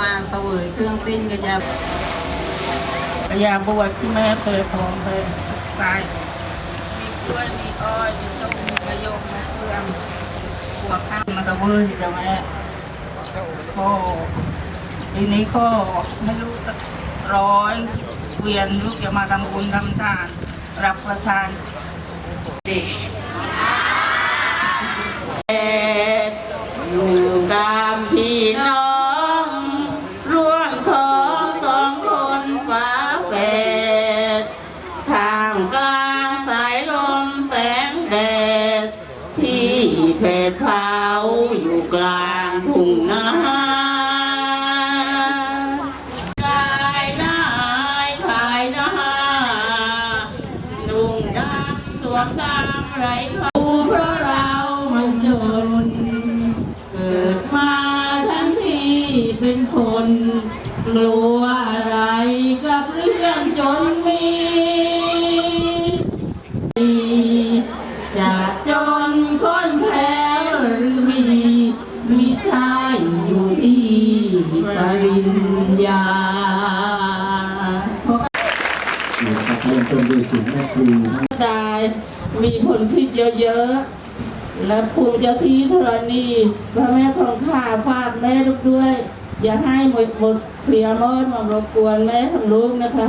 มาเตยเครื่องตีนก็อย่ายาบวชที่แม่เคยพองไปตายมีกล้วยมีอ้อยมีส้มมีมะยมมะเฟืองหัวข้างมันก็เวอร์สิจ้ะแม่ก็ทีนี้ก็ไม่รู้ร้อยเวียนลูกจะมาทำบุญทำทาน รับประทานเด็ก เพดเผาอยู่กลางทุ่งนาขายนายขายนานุ่งดำสวมตามไรเขาเพราะเรามันจน เกิดมาทั้งที่เป็นคน กลัวอะไรกับเรื่องจนมี ปริญญานะครับเริ่มต้นด้วยเสียงแม่ครูได้มีผลพิษเยอะๆ และภูมิเจ้าที่ธรณีพระแม่ของข้าฝากแม่ลูกด้วย อย่าให้หมดหมดเคลียร์มอดมารบกวนแม่ของลูกนะคะ